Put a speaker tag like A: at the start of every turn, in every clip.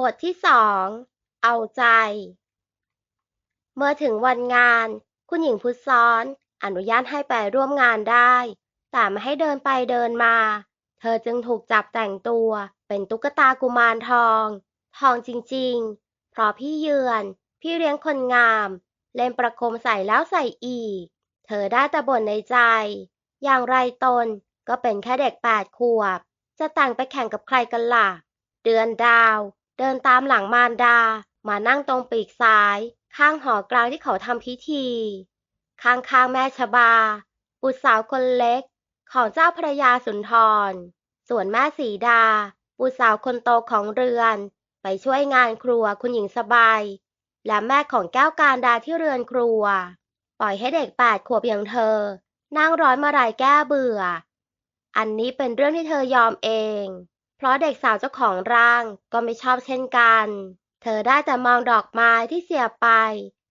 A: บทที่สอง เอาใจ เมื่อถึงวันงาน คุณหญิงพุทซ้อน อนุญาตให้ไปร่วมงานได้ แต่ไม่ให้เดินไปเดินมา เธอจึงถูกจับแต่งตัว เป็นตุ๊กตากุมารทอง ทองจริงๆ เพราะพี่เยือน พี่เลี้ยงคนงาม เล่นประคมใส่แล้วใส่อีก เธอได้แต่บ่นในใจ อย่างไรตนก็เป็นแค่เด็กแปดขวบ จะแต่งไปแข่งกับใครกันล่ะ เดือนดาว เดินตามหลังมารดา มานั่งตรงปีกซ้าย ข้างหอกลางที่เขาทำพิธี ข้างๆแม่ชบา บุตรสาวคนเล็ก ของเจ้าพระยาสุนทร ส่วนแม่สีดา บุตรสาวคนโตของเรือน ไปช่วยงานครัวคุณหญิงสบาย และแม่ของแก้วการดาที่เรือนครัว ปล่อยให้เด็กแปดขวบอย่างเธอ นั่งร้อยมาลายแก้เบื่อ อันนี้เป็นเรื่องที่เธอยอมเอง ราะเด็กสาวเจ้าของร่างก็ไม่ชอบเช่นกัน เธอได้แต่มองดอกไม้ที่เสียไป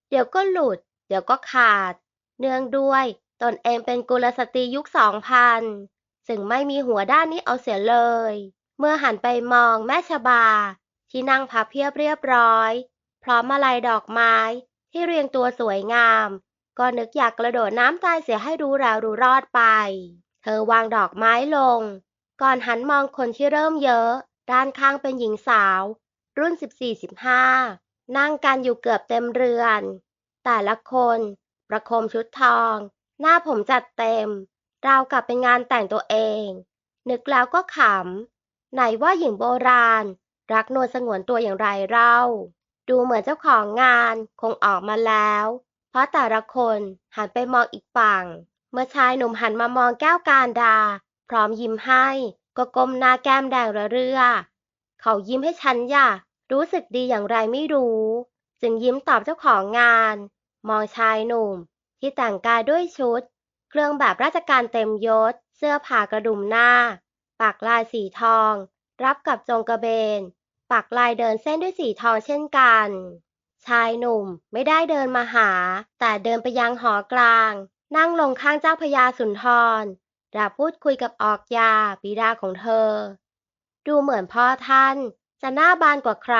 A: เดี๋ยวก็หลุด เดี๋ยวก็ขาด เนื่องด้วยตนเองเป็นกุลสตรียุคสองพันซึ่งไม่มีหัวด้านนี้เอาเสียเลย เมื่อหันไปมองแม่ชบา ที่นั่งพับเพียบเรียบร้อย พร้อมมาลัยดอกไม้ที่เรียงตัวสวยงาม ก็นึกอยากกระโดดน้ำตายเสียให้รู้แล้วรู้รอดไป เธอวางดอกไม้ลง ก่อนหันมองคนที่เริ่มเยอะ ด้านข้างเป็นหญิงสาว รุ่น 14-15 นั่งกันอยู่เกือบเต็มเรือน แต่ละคนประคมชุดทอง หน้าผมจัดเต็ม ราวกับเป็นงานแต่งตัวเอง นึกแล้วก็ขำ ไหนว่าหญิงโบราณ รักนวลสงวนตัวอย่างไรเล่า ดูเหมือนเจ้าของงานคงออกมาแล้ว เพราะแต่ละคนหันไปมองอีกฝั่ง เมื่อชายหนุ่มหันมามองแก้วการดา ร้อมยิ้มให้ ก็ก้มหน้าแก้มแดงระเรื่อ เขายิ้มให้ฉันอย่ารู้สึกดีอย่างไรไม่รู้ จึงยิ้มตอบเจ้าของงาน มองชายหนุ่ม ที่แต่งกายด้วยชุด เครื่องแบบราชการเต็มยศ เสื้อผ้ากระดุมหน้าปักลายสีทอง รับกับจงกระเบนปักลายเดินเส้นด้วยสีทองเช่นกัน ชายหนุ่มไม่ได้เดินมาหา แต่เดินไปยังหอกลาง นั่งลงข้างเจ้าพญาสุนทร และพูดคุยกับออกยาบิดาของเธอ ดูเหมือนพ่อท่านจะหน้าบานกว่าใคร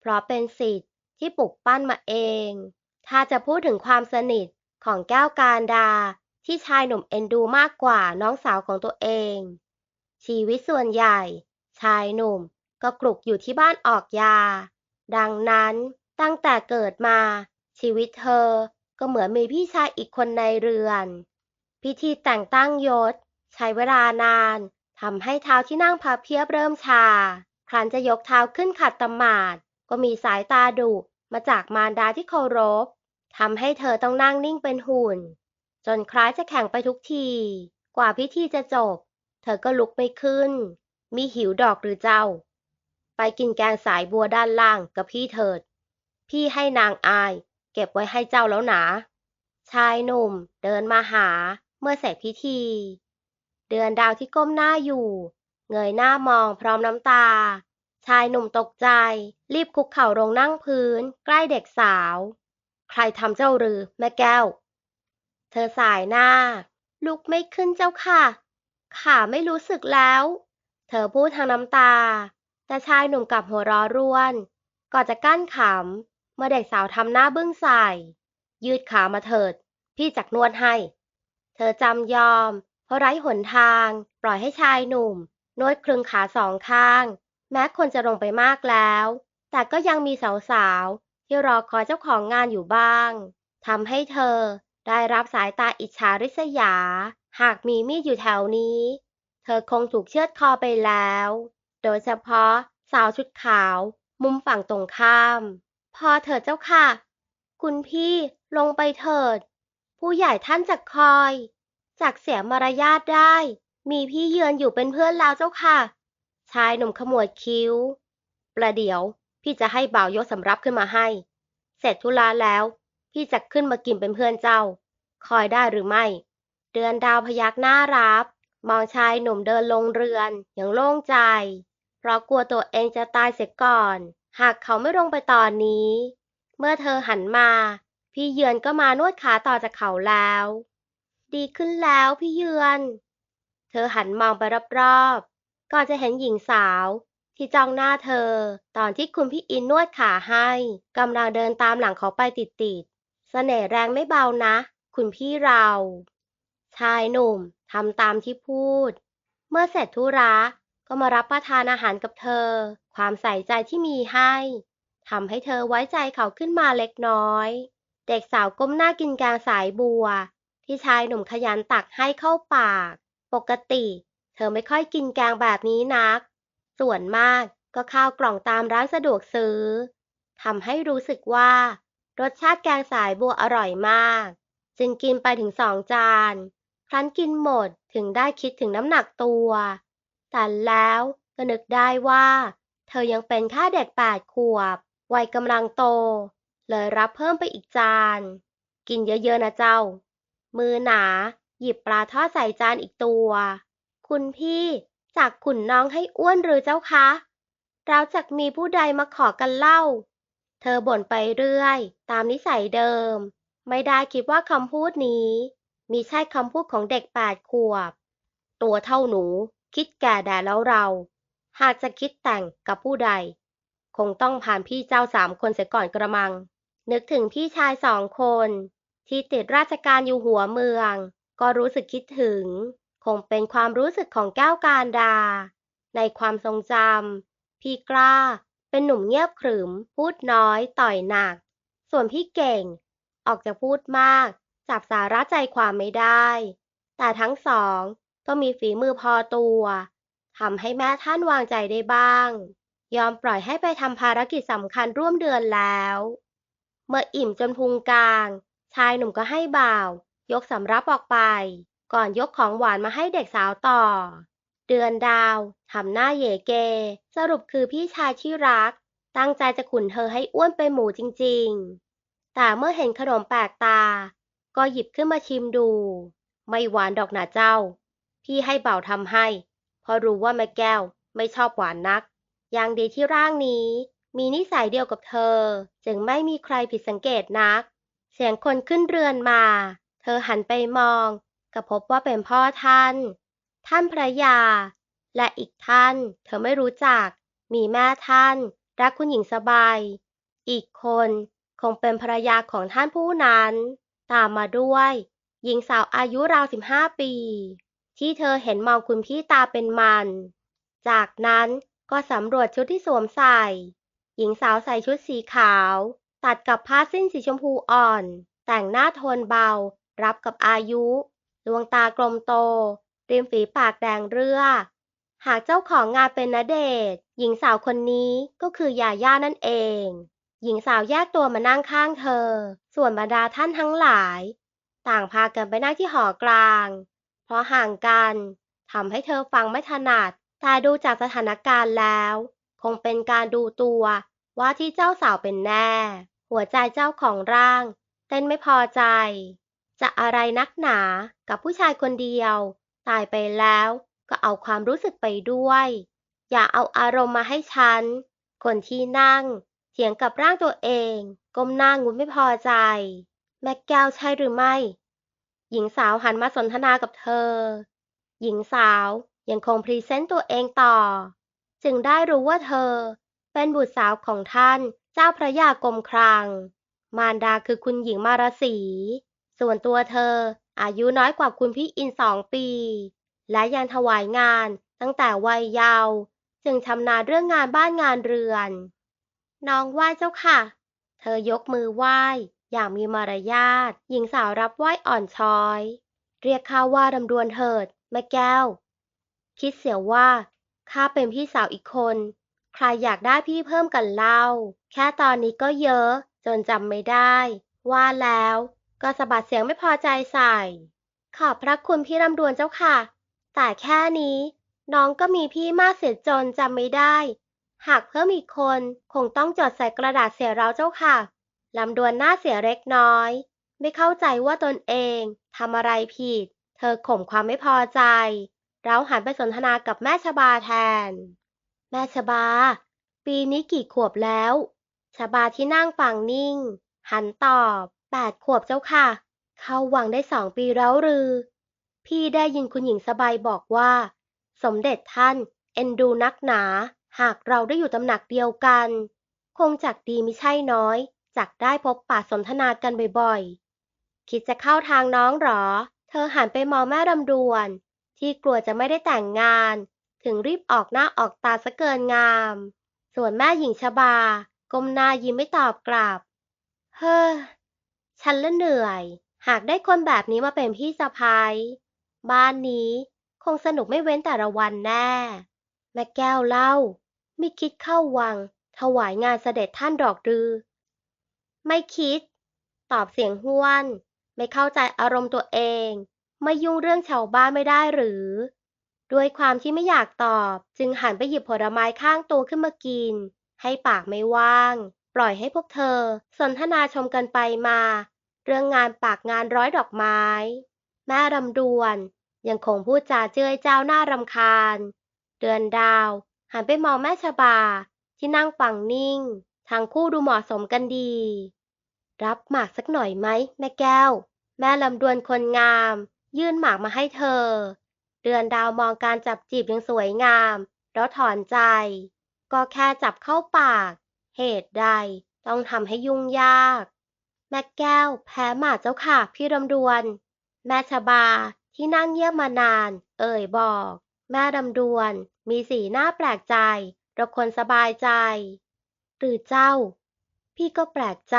A: เพราะเป็นสิทธิ์ที่ปลุกปั้นมาเอง ถ้าจะพูดถึงความสนิทของแก้วการดาที่ชายหนุ่มเอ็นดูมากกว่าน้องสาวของตัวเอง ชีวิตส่วนใหญ่ ชายหนุ่มก็กลุกอยู่ที่บ้านออกยา ดังนั้นตั้งแต่เกิดมา ชีวิตเธอก็เหมือนมีพี่ชายอีกคนในเรือน พิธีแต่งตั้งยศ ใช้เวลานานทำให้เท้าที่นั่งพับเพียบเริ่มชา ครั้นจะยกเท้าขึ้นขัดตำมาดก็มีสายตาดุมาจากมารดาที่เคารพทำให้เธอต้องนั่งนิ่งเป็นหุ่น จนคล้ายจะแข่งไปทุกที กว่าพิธีจะจบ เธอก็ลุกไม่ขึ้น มีหิวดอกหรือเจ้า ไปกินแกงสายบัวด้านล่างกับพี่เถิด พี่ให้นางอาย เก็บไว้ให้เจ้าแล้วหนา ชายหนุ่มเดินมาหา เมื่อเสร็จพิธี เดือนดาวที่ก้มหน้าอยู่ เงยหน้ามองพร้อมน้ำตา ชายหนุ่มตกใจ รีบคุกเข่าลงนั่งพื้น ใกล้เด็กสาว ใครทำเจ้าหรือ แม่แก้ว เธอสายหน้า ลุกไม่ขึ้นเจ้าค่ะ ขาไม่รู้สึกแล้ว เธอพูดทางน้ำตา แต่ชายหนุ่มกลับหัวเร้อร่วน ก่อนจะกั้นขำเมื่อเด็กสาวทำหน้าบึ้งใส่ ยืดขามาเถิด พี่จักนวดให้ เธอจำยอม เพราะไร้หนทาง ปล่อยให้ชายหนุ่ม นวดคลึงขาสองข้าง แม้คนจะลงไปมากแล้ว แต่ก็ยังมีสาวๆ ที่รอคอยเจ้าของงานอยู่บ้างทำให้เธอได้รับสายตาอิจฉาริษยา หากมีมีดอยู่แถวนี้ เธอคงถูกเชือดคอไปแล้ว โดยเฉพาะสาวชุดขาว มุมฝั่งตรงข้าม พอเถิดเจ้าค่ะ คุณพี่ลงไปเถิด ผู้ใหญ่ท่านจะคอย จากเสียมารยาทได้ มีพี่เยือนอยู่เป็นเพื่อนแล้วเจ้าค่ะ ชายหนุ่มขมวดคิ้ว ประเดี๋ยว พี่จะให้บ่าวยกสำรับขึ้นมาให้ เสร็จธุระแล้ว พี่จะขึ้นมากินเป็นเพื่อนเจ้า คอยได้หรือไม่ เดือนดาวพยักหน้ารับ มองชายหนุ่มเดินลงเรือนอย่างโล่งใจ เพราะกลัวตัวเองจะตายเสียก่อน หากเขาไม่ลงไปตอนนี้ เมื่อเธอหันมา พี่เยือนก็มานวดขาต่อจากเขาแล้ว ดีขึ้นแล้วพี่เยือน เธอหันมองไปรอบๆ ก่อนจะเห็นหญิงสาวที่ที่จ้องหน้าเธอ ตอนที่คุณพี่อินนวดขาให้กำลังเดินตามหลังเขาไปติดๆเสน่ห์แรงไม่เบานะ คุณพี่เรา ชายหนุ่มทำตามที่พูด เมื่อเสร็จธุระก็มารับประทานอาหารกับเธอ ความใส่ใจที่มีให้ทำให้เธอไว้ใจเขาขึ้นมาเล็กน้อย เด็กสาวก้มหน้ากินแกงสายบัว ที่ชายหนุ่มขยันตักให้เข้าปาก ปกติ เธอไม่ค่อยกินแกงแบบนี้นัก ส่วนมากก็ข้าวกล่องตามร้านสะดวกซื้อทำให้รู้สึกว่า รสชาติแกงสายบัวอร่อยมาก จึงกินไปถึงสองจาน ครั้นกินหมดถึงได้คิดถึงน้ำหนักตัว แต่แล้วก็นึกได้ว่า เธอยังเป็นแค่เด็กแปดขวบ วัยกำลังโต เลยรับเพิ่มไปอีกจาน กินเยอะๆนะเจ้า มือหนา หยิบปลาทอดใส่จานอีกตัว คุณพี่จากขุนน้องให้อ้วนหรือเจ้าคะเราจักมีผู้ใดมาขอกันเล่า เธอบ่นไปเรื่อย ตามนิสัยเดิม ไม่ได้คิดว่าคำพูดนี้ มีใช่คำพูดของเด็กแปดขวบ ตัวเท่าหนู คิดแก่แด่แล้วเรา หากจะคิดแต่งกับผู้ใด คงต้องผ่านพี่เจ้าสามคนเสียก่อนกระมัง นึกถึงพี่ชายสองคน ที่ติดราชการอยู่หัวเมือง ก็รู้สึกคิดถึง คงเป็นความรู้สึกของแก้วการดา ในความทรงจำพี่กล้า เป็นหนุ่มเงียบขรึม พูดน้อยต่อยหนัก ส่วนพี่เก่ง ออกจะพูดมาก จับสาระใจความไม่ได้ แต่ทั้งสองก็มีฝีมือพอตัวทำให้แม่ท่านวางใจได้บ้าง ยอมปล่อยให้ไปทำภารกิจสำคัญร่วมเดือนแล้ว เมื่ออิ่มจนพุงกลาง ชายหนุ่มก็ให้บ่าว ยกสำรับออกไป ก่อนยกของหวานมาให้เด็กสาวต่อ เดือนดาวทำหน้าเยเก สรุปคือพี่ชายที่รัก ตั้งใจจะขุนเธอให้อ้วนไปหมูจริงๆ แต่เมื่อเห็นขนมแปลกตา ก็หยิบขึ้นมาชิมดู ไม่หวานดอกหนาเจ้า พี่ให้เบ่าวทำให้ เพราะรู้ว่าแม่แก้วไม่ชอบหวานนัก ยังดีที่ร่างนี้ มีนิสัยเดียวกับเธอ จึงไม่มีใครผิดสังเกตนัก เสียงคนขึ้นเรือนมา เธอหันไปมองก็พบว่าเป็นพ่อท่าน ท่านพระยา และอีกท่าน เธอไม่รู้จัก มีแม่ท่าน รักคุณหญิงสบาย อีกคนคงเป็นภรรยาของท่านผู้นั้น ตามมาด้วย หญิงสาวอายุราวสิบห้าปี ที่เธอเห็นมองคุณพี่ตาเป็นมัน จากนั้น ก็สำรวจชุดที่สวมใส่ หญิงสาวใส่ชุดสีขาว ตัดกับผ้าสิ้นสีชมพูอ่อน แต่งหน้าโทนเบา รับกับอายุ ดวงตากลมโต ริมฝีปากแดงเรือ หากเจ้าของงานเป็นณเดชน์หญิงสาวคนนี้ก็คือยาย่านั่นเอง หญิงสาวแยกตัวมานั่งข้างเธอ ส่วนบรรดาท่านทั้งหลาย ต่างพากันไปนั่งที่หอกลาง เพราะห่างกันทำให้เธอฟังไม่ถนัด แต่ดูจากสถานการณ์แล้ว คงเป็นการดูตัวว่าที่เจ้าสาวเป็นแน่ หัวใจเจ้าของร่าง เต้นไม่พอใจ จะอะไรนักหนากับผู้ชายคนเดียว ตายไปแล้วก็เอาความรู้สึกไปด้วย อย่าเอาอารมณ์มาให้ฉัน คนที่นั่งเถียงกับร่างตัวเอง ก้มหน้างุนไม่พอใจ แม่แก้วใช่หรือไม่ หญิงสาวหันมาสนทนากับเธอ หญิงสาว ยังคงพรีเซนต์ตัวเองต่อ จึงได้รู้ว่าเธอ เป็นบุตรสาวของท่านเจ้าพระยากรมครัง มารดาคือคุณหญิงมารสี ส่วนตัวเธอ อายุน้อยกว่าคุณพี่อินสองปี และยังถวายงานตั้งแต่วัยเยาว์จึงชำนาญเรื่องงานบ้านงานเรือน น้องไหว้เจ้าค่ะ เธอยกมือไหว้อย่างมีมารยาทหญิงสาวรับไหว้อ่อนช้อย เรียกข้าว่าดำดวนเถิดแม่แก้ว คิดเสียว่าข้าเป็นพี่สาวอีกคน ใครอยากได้พี่เพิ่มกันเล่า แค่ตอนนี้ก็เยอะจนจำไม่ได้ ว่าแล้วก็สะบัดเสียงไม่พอใจใส่ ขอบพระคุณพี่ลำดวนเจ้าค่ะ แต่แค่นี้ น้องก็มีพี่มากเสียจนจำไม่ได้ หากเพิ่มอีกคนคงต้องจดใส่กระดาษเสียเราเจ้าค่ะลำดวนหน้าเสียเล็กน้อย ไม่เข้าใจว่าตนเองทำอะไรผิด เธอข่มความไม่พอใจ เราหันไปสนทนากับแม่ชบาแทน แม่ชบา ปีนี้กี่ขวบแล้ว ชบาที่นั่งฟังนิ่ง หันตอบแปดขวบเจ้าค่ะ เข้าวังได้สองปีแล้วหรือ พี่ได้ยินคุณหญิงสบายบอกว่า สมเด็จท่านเอ็นดูนักหนา หากเราได้อยู่ตำหนักเดียวกัน คงจักดีมิใช่น้อยจักได้พบปะสนทนากันบ่อยๆ คิดจะเข้าทางน้องหรอ เธอหันไปมองแม่รำดวน ที่กลัวจะไม่ได้แต่งงาน ถึงรีบออกหน้าออกตาซะเกินงาม ส่วนแม่หญิงชบาก้มหน้ายิ้มไม่ตอบกลับ เฮ้อ ฉันละเหนื่อย หากได้คนแบบนี้มาเป็นพี่สะพ้ายบ้านนี้คงสนุกไม่เว้นแต่ละวันแน่ แม่แก้วเล่า ไม่คิดเข้าวัง ถวายงานเสด็จท่านดอกรือ ไม่คิด ตอบเสียงห้วน ไม่เข้าใจอารมณ์ตัวเอง ไม่ยุ่งเรื่องชาวบ้านไม่ได้หรือ ด้วยความที่ไม่อยากตอบ จึงหันไปหยิบผลไม้ข้างตัวขึ้นมากิน ให้ปากไม่ว่าง ปล่อยให้พวกเธอ สนทนาชมกันไปมา เรื่องงานปากงานร้อยดอกไม้ แม่รำดวน ยังคงพูดจาเจ้ยเจ้าหน้ารำคาญ เดือนดาว หันไปมองแม่ชบา ที่นั่งฟังนิ่ง ทั้งคู่ดูเหมาะสมกันดี รับหมากสักหน่อยไหมแม่แก้ว แม่ลำดวนคนงาม ยื่นหมากมาให้เธอ เดือนดาวมองการจับจีบยังสวยงาม แล้วถอนใจ ก็แค่จับเข้าปาก เหตุใดต้องทำให้ยุ่งยาก แม่แก้วแพ้หมากเจ้าค่ะพี่รำดวน แม่ชบาที่นั่งเงียบมานาน เอ่ยบอก แม่รำดวน มีสีหน้าแปลกใจเราคนสบายใจ หรือเจ้า พี่ก็แปลกใจ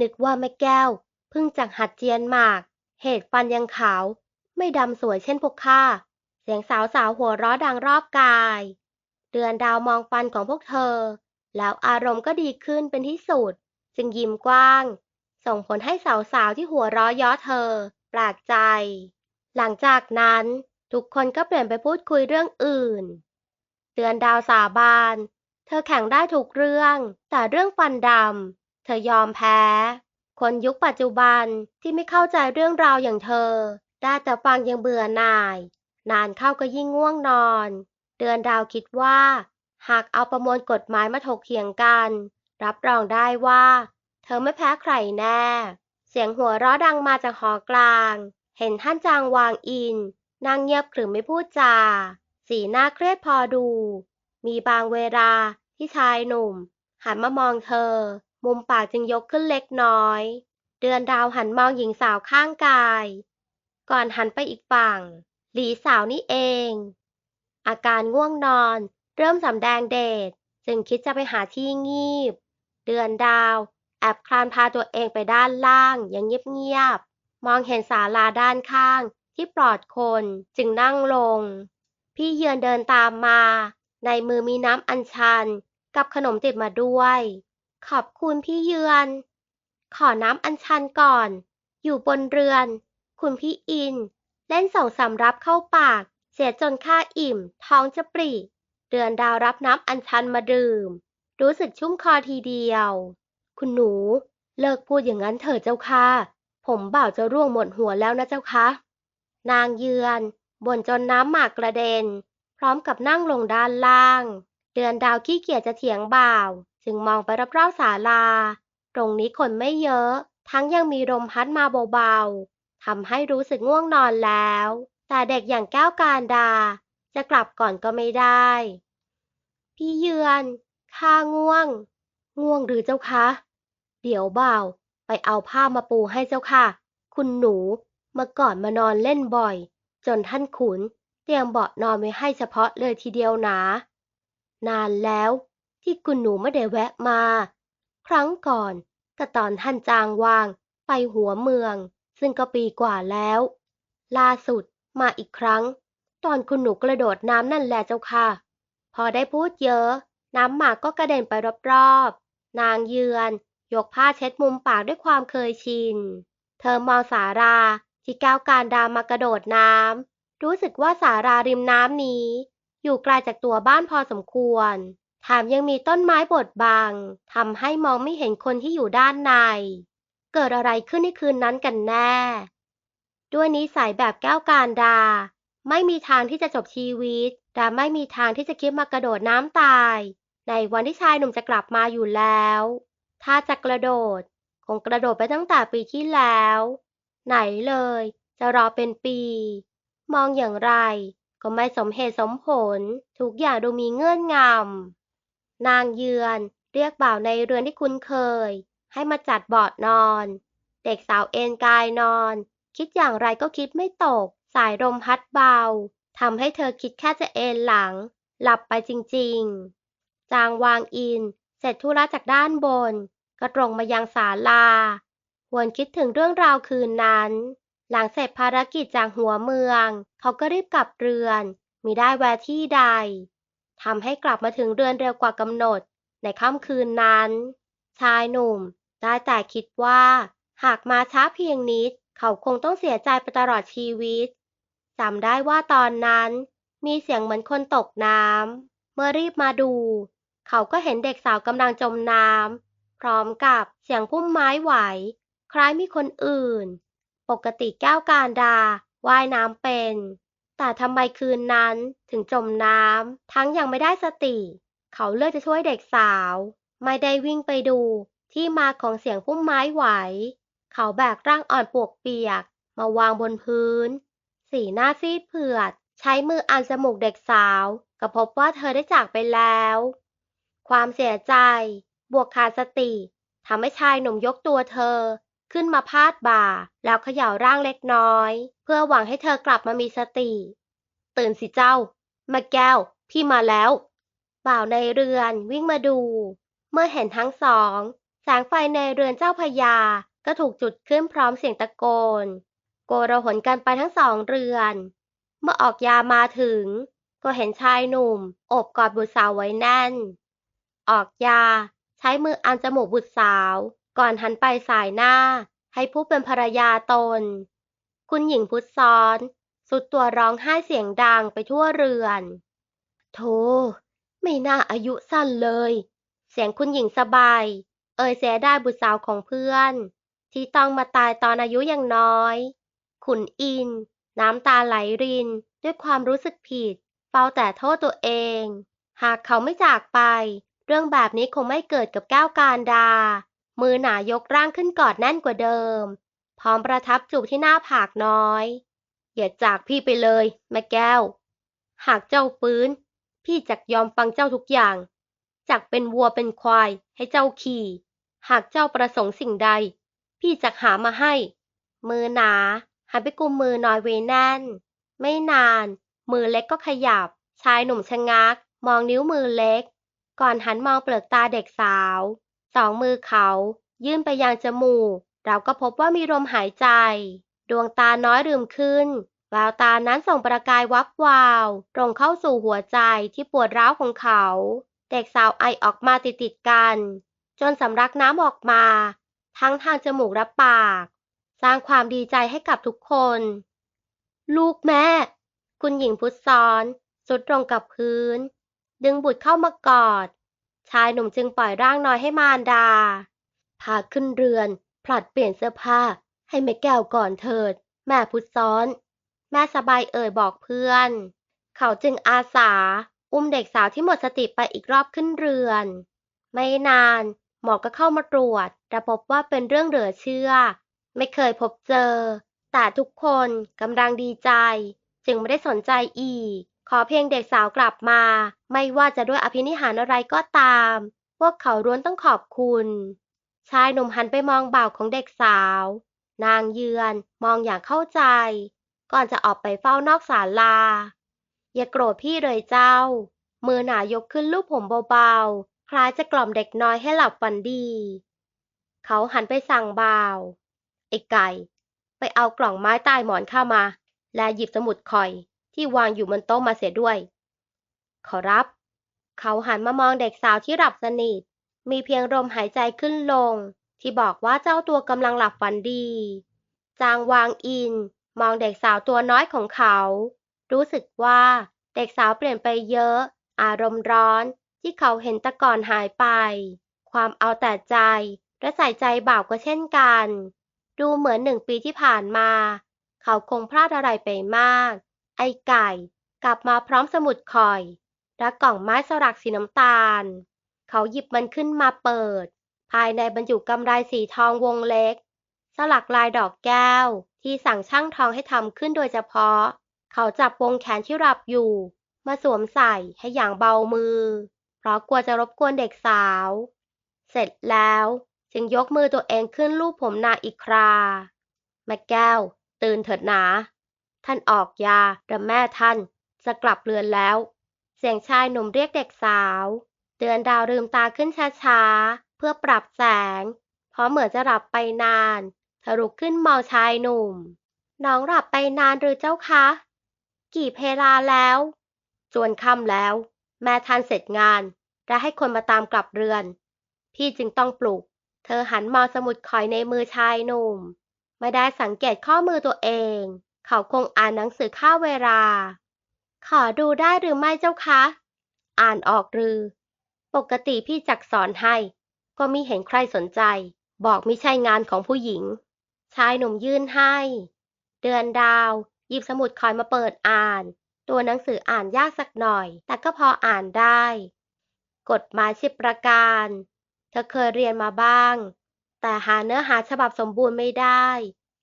A: นึกว่าแม่แก้ว เพิ่งจากหัดเจียนหมาก เหตุฟันยังขาว ไม่ดำสวยเช่นพวกข้า เสียงสาวสาวหัวเราะดังรอบกาย เดือนดาวมองฟันของพวกเธอ แล้วอารมณ์ก็ดีขึ้นเป็นที่สุด จึงยิ้มกว้าง ส่งผลให้สาวๆที่หัวเราะย้อเธอแปลกใจ หลังจากนั้นทุกคนก็เปลี่ยนไปพูดคุยเรื่องอื่น เดือนดาวสาบาน เธอแข่งได้ทุกเรื่อง แต่เรื่องฟันดำ เธอยอมแพ้ คนยุคปัจจุบันที่ไม่เข้าใจเรื่องราวอย่างเธอ ได้แต่ฟังยังเบื่อหน่าย นานเข้าก็ยิ่งง่วงนอน เดือนดาวคิดว่า หากเอาประมวลกฎหมายมาถกเถียงกัน รับรองได้ว่า เธอไม่แพ้ใครแน่ เสียงหัวเราะดังมาจากหอกลาง เห็นท่านจางวางอินนั่งเงียบขรึมไม่พูดจา สีหน้าเครียดพอดู มีบางเวลาที่ชายหนุ่ม หันมามองเธอ มุมปากจึงยกขึ้นเล็กน้อย เดือนดาวหันมองหญิงสาวข้างกาย ก่อนหันไปอีกฝั่ง หลีสาวนี่เอง อาการง่วงนอนเริ่มสำแดงเดชจึงคิดจะไปหาที่งีบ เดือนดาวแอบคลานพาตัวเองไปด้านล่างอย่างเงียบๆ มองเห็นศาลาด้านข้างที่ปลอดคนจึงนั่งลง พี่เยือนเดินตามมา ในมือมีน้ำอัญชันกับขนมติดมาด้วย ขอบคุณพี่เยือน ขอน้ำอัญชันก่อน อยู่บนเรือน คุณพี่อิน เล่นสองสามรับเข้าปาก เสียจนข้าอิ่ม ท้องจะปริเดือนดาวรับน้ำอัญชันมาดื่ม รู้สึกชุ่มคอทีเดียว คุณหนู เลิกพูดอย่างนั้นเถิดเจ้าค่ะ ผมบ่าวจะร่วงหมดหัวแล้วนะเจ้าคะนางเยือนบ่นจนน้ำหมากกระเด็น พร้อมกับนั่งลงด้านล่าง เดือนดาวขี้เกียจจะเถียงบ่าว จึงมองไปรอบๆศาลา ตรงนี้คนไม่เยอะ ทั้งยังมีลมพัดมาเบาๆทำให้รู้สึกง่วงนอนแล้ว แต่เด็กอย่างแก้วการดา จะกลับก่อนก็ไม่ได้ พี่เยือนข้าง่วง ง่วงหรือเจ้าคะ เดี๋ยวเบ่าไปเอาผ้ามาปูให้เจ้าค่ะ คุณหนูเมื่อก่อนมานอนเล่นบ่อย จนท่านขุนเตรียมเบาะนอนไว้ให้เฉพาะเลยทีเดียวนานานแล้ว ที่คุณหนูไม่ได้แวะมา ครั้งก่อนก็ตอนท่านจางวางไปหัวเมือง ซึ่งก็ปีกว่าแล้ว ล่าสุดมาอีกครั้ง ตอนคุณหนูกระโดดน้ำนั่นแหละเจ้าค่ะ พอได้พูดเยอะ น้ำหมากก็กระเด็นไปรอบๆ นางเยือน ยกผ้าเช็ดมุมปากด้วยความเคยชิน เธอมองสาราที่ก้าวการดามากระโดดน้ำรู้สึกว่าสาราริมน้ำนี้ อยู่ไกลาจากตัวบ้านพอสมควร แถมยังมีต้นไม้บดบังทำให้มองไม่เห็นคนที่อยู่ด้านใน เกิดอะไรขึ้นในคืนนั้นกันแน่ ด้วยนิสัยแบบแก้วการดา ไม่มีทางที่จะจบชีวิตและไม่มีทางที่จะคิดมากระโดดน้ำตาย ในวันที่ชายหนุ่มจะกลับมาอยู่แล้ว ถ้าจะกระโดด คงกระโดดไปตั้งแต่ปีที่แล้ว ไหนเลย จะรอเป็นปี มองอย่างไร ก็ไม่สมเหตุสมผล ทุกอย่างดูมีเงื่อนงำ นางเยือนเรียกบ่าวในเรือนที่คุ้นเคย ให้มาจัดเบาะนอน เด็กสาวเอนกายนอน คิดอย่างไรก็คิดไม่ตก สายลมพัดเบาทำให้เธอคิดแค่จะเอนหลัง หลับไปจริงๆ จางวางอิน เสร็จธุระจากด้านบน ก็ตรงมายังศาลาหวนคิดถึงเรื่องราวคืนนั้น หลังเสร็จภารกิจจากหัวเมือง เขาก็รีบกลับเรือนมิได้แวะที่ใด ทำให้กลับมาถึงเรือนเร็วกว่ากำหนด ในค่ำคืนนั้น ชายหนุ่มได้แต่คิดว่า หากมาช้าเพียงนิด เขาคงต้องเสียใจไปตลอดชีวิตจำได้ว่าตอนนั้น มีเสียงเหมือนคนตกน้ำเมื่อรีบมาดู เขาก็เห็นเด็กสาวกำลังจมน้ำพร้อมกับเสียงพุ่มไม้ไหว คล้ายมีคนอื่น ปกติแก้วการดาว่ายน้ำเป็น แต่ทำไมคืนนั้นถึงจมน้ำทั้งยังไม่ได้สติ เขาเลือกจะช่วยเด็กสาว ไม่ได้วิ่งไปดูที่มาของเสียงพุ่มไม้ไหว เขาแบกร่างอ่อนปวกเปียก มาวางบนพื้น สีหน้าซีดเผือด ใช้มืออันจมูกเด็กสาวก็พบว่าเธอได้จากไปแล้ว ความเสียใจ บวกขาดสติทำให้ชายหนุ่มยกตัวเธอ ขึ้นมาพาดบ่า แล้วเขย่าร่างเล็กน้อย เพื่อหวังให้เธอกลับมามีสติ ตื่นสิเจ้า มาแก้ว พี่มาแล้ว บ่าวในเรือนวิ่งมาดู เมื่อเห็นทั้งสอง แสงไฟในเรือนเจ้าพญาก็ถูกจุดขึ้นพร้อมเสียงตะโกน โกระหนกันไปทั้งสองเรือน เมื่อออกยามาถึง ก็เห็นชายหนุ่มโอบกอดบุตรสาวไว้แน่น ออกยาใช้มืออันจมูกบุตรสาว ก่อนหันไปสายหน้าให้ผู้เป็นภรรยาตน คุณหญิงพุทธซ้อน สุดตัวร้องไห้เสียงดังไปทั่วเรือน โธ่ไม่น่าอายุสั้นเลย เสียงคุณหญิงสบาย เอ่ยเสียได้บุตรสาวของเพื่อน ที่ต้องมาตายตอนอายุยังน้อย ขุนอิน น้ำตาไหลริน ด้วยความรู้สึกผิด เฝ้าแต่โทษตัวเอง หากเขาไม่จากไป เรื่องแบบนี้คงไม่เกิดกับแก้วการดา มือหนายกร่างขึ้นกอดแน่นกว่าเดิม พร้อมประทับจูบที่หน้าผากน้อย อย่าจากพี่ไปเลยแม่แก้ว หากเจ้าฟื้น พี่จักยอมฟังเจ้าทุกอย่าง จักเป็นวัวเป็นควายให้เจ้าขี่ หากเจ้าประสงค์สิ่งใด พี่จักหามาให้ มือหนาหันไปกุมมือน้อยเวแน่น ไม่นาน มือเล็กก็ขยับ ชายหนุ่มชะงัก มองนิ้วมือเล็ก ก่อนหันมองเปลือกตาเด็กสาว สองมือเขา ยื่นไปยังจมูก เราก็พบว่ามีลมหายใจ ดวงตาน้อยลืมขึ้น แววตานั้นส่งประกายวับวาว ตรงเข้าสู่หัวใจที่ปวดร้าวของเขา เด็กสาวไอออกมาติดติดๆกัน จนสำลักน้ำออกมา ทั้งทางจมูกและปาก สร้างความดีใจให้กับทุกคน ลูกแม่ คุณหญิงพุทธซ้อนสุดตรงกับพื้น ดึงบุตรเข้ามากอด ชายหนุ่มจึงปล่อยร่างน้อยให้มารดา พาขึ้นเรือน ผลัดเปลี่ยนเสื้อผ้า ให้แม่แก้วก่อนเถิด แม่พุทธซ้อน แม่สบายเอ่ยบอกเพื่อน เขาจึงอาสา อุ้มเด็กสาวที่หมดสติไปอีกรอบขึ้นเรือน ไม่นาน หมอก็เข้ามาตรวจแต่พบว่าเป็นเรื่องเหลือเชื่อ ไม่เคยพบเจอ แต่ทุกคนกำลังดีใจ จึงไม่ได้สนใจอีก ขอเพียงเด็กสาวกลับมา ไม่ว่าจะด้วยอภินิหารอะไรก็ตาม พวกเขาล้วนต้องขอบคุณ ชายหนุ่มหันไปมองบ่าวของเด็กสาว นางเยือนมองอย่างเข้าใจ ก่อนจะออกไปเฝ้านอกศาลา อย่าโกรธพี่เลยเจ้า มือหนายกขึ้นลูบผมเบาๆ คล้ายจะกล่อมเด็กน้อยให้หลับฝันดี เขาหันไปสั่งบ่าว ไอ้ไก่ ไปเอากล่องไม้ใต้หมอนข้ามา และหยิบสมุดคอย ที่วางอยู่บนโต๊ะมาเสียด้วย ขอรับ เขาหันมามองเด็กสาวที่หลับสนิท มีเพียงลมหายใจขึ้นลง ที่บอกว่าเจ้าตัวกำลังหลับฝันดี จางวางอิน มองเด็กสาวตัวน้อยของเขา รู้สึกว่าเด็กสาวเปลี่ยนไปเยอะ อารมณ์ร้อนที่เขาเห็นต่ก่อนหายไป ความเอาแต่ใจและใส่ใจบ่าวก็เช่นกัน ดูเหมือนหนึ่งปีที่ผ่านมา เขาคงพลาดอะไรไปมาก ไอ้ไก่ กลับมาพร้อมสมุดคอย และกล่องไม้สลักสีน้ำตาล เขาหยิบมันขึ้นมาเปิด ภายในบรรจุกำไรสีทองวงเล็ก สลักลายดอกแก้ว ที่สั่งช่างทองให้ทำขึ้นโดยเฉพาะ เขาจับวงแขนที่หลับอยู่ มาสวมใส่ให้อย่างเบามือ เพราะกลัวจะรบกวนเด็กสาว เสร็จแล้วจึงยกมือตัวเองขึ้นลูบผมนาอีกครา แม่แก้ว ตื่นเถิดหนา ท่านออกยาและแม่ท่าน จะกลับเรือนแล้ว เสียงชายหนุ่มเรียกเด็กสาว เดือนดาวลืมตาขึ้นช้าๆ เพื่อปรับแสง เพราะเหมือนจะหลับไปนานเธอลุกขึ้นมองชายหนุ่ม น้องหลับไปนานหรือเจ้าคะ กี่เพลาแล้ว จวนค่ำแล้ว แม่ท่านเสร็จงาน และให้คนมาตามกลับเรือน พี่จึงต้องปลุก เธอหันมองสมุดคอยในมือชายหนุ่ม ไม่ได้สังเกตข้อมือตัวเอง เขาคงอ่านหนังสือข้าเวลา ขอดูได้หรือไม่เจ้าคะ อ่านออกหรือ ปกติพี่จักสอนให้ ก็มิเห็นใครสนใจ บอกมิใช่งานของผู้หญิง ชายหนุ่มยื่นให้ เดือนดาว หยิบสมุดคอยมาเปิดอ่าน ตัวหนังสืออ่านยากสักหน่อย แต่ก็พออ่านได้ กฎหมายสิบประการ เธอเคยเรียนมาบ้าง แต่หาเนื้อหาฉบับสมบูรณ์ไม่ได้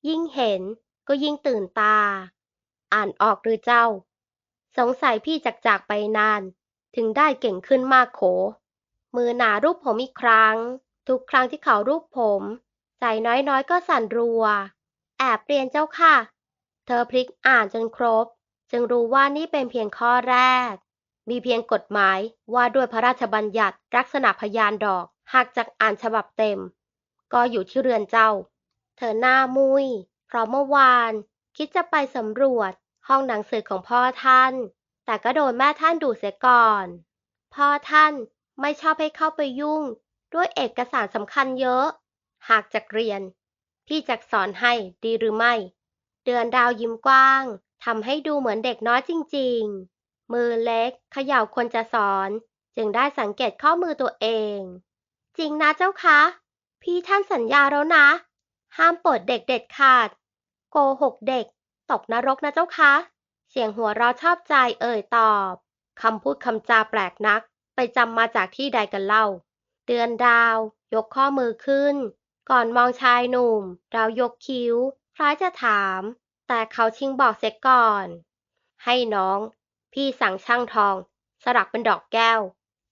A: ยิ่งเห็น ก็ยิ่งตื่นตา อ่านออกหรือเจ้า สงสัยพี่จักจากไปนาน ถึงได้เก่งขึ้นมากโข มือหนารูปผมอีกครั้ง ทุกครั้งที่เขารูปผม ใจน้อยๆก็สั่นรัว แอบเรียนเจ้าค่ะ เธอพลิกอ่านจนครบ จึงรู้ว่านี่เป็นเพียงข้อแรก มีเพียงกฎหมายว่าด้วยพระราชบัญญัติลักษณะพยานดอกหากจากอ่านฉบับเต็ม ก็อยู่ที่เรือนเจ้า เธอหน้ามุย เพราะเมื่อวานคิดจะไปสำรวจห้องหนังสือของพ่อท่าน แต่ก็โดนแม่ท่านดูเสียก่อน พ่อท่านไม่ชอบให้เข้าไปยุ่ง ด้วยเอกสารสำคัญเยอะ หากจักเรียน พี่จักสอนให้ดีหรือไม่ เดือนดาวยิ้มกว้างทำให้ดูเหมือนเด็กน้อยจริง ๆ มือเล็กเขย่าคนจะสอน จึงได้สังเกตข้อมือตัวเอง จริงนะเจ้าคะ พี่ท่านสัญญาแล้วนะ ห้ามปิดเด็กเด็ดขาด โกหกเด็ก ตกนรกนะเจ้าคะ เสียงหัวเราะชอบใจเอ่ยตอบคำพูดคำจาแปลกนัก ไปจำมาจากที่ใดกันเล่าเดือนดาว ยกข้อมือขึ้น ก่อนมองชายหนุ่ม ดาวยกคิ้ว คล้ายจะถาม แต่เขาชิงบอกเสียก่อน ให้น้อง พี่สั่งช่างทอง สลักเป็นดอกแก้ว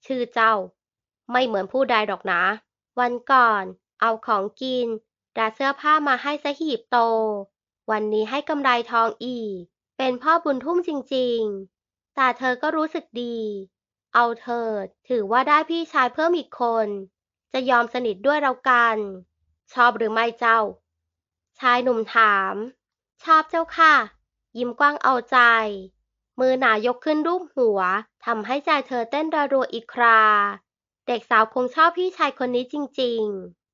A: ชื่อเจ้า ไม่เหมือนผู้ใดดอกนะ วันก่อน เอาของกินดาเสื้อผ้ามาให้สะหีบโต วันนี้ให้กำไรทองอีก เป็นพ่อบุญทุ่มจริงๆ แต่เธอก็รู้สึกดี เอาเถิดถือว่าได้พี่ชายเพิ่มอีกคน จะยอมสนิทด้วยเรากัน ชอบหรือไม่เจ้า ชายหนุ่มถาม ชอบเจ้าค่ะ ยิ้มกว้างเอาใจ มือหนายกขึ้นรูปหัวทำให้ใจเธอเต้นระรัวอีกครา เด็กสาวคงชอบพี่ชายคนนี้จริงๆ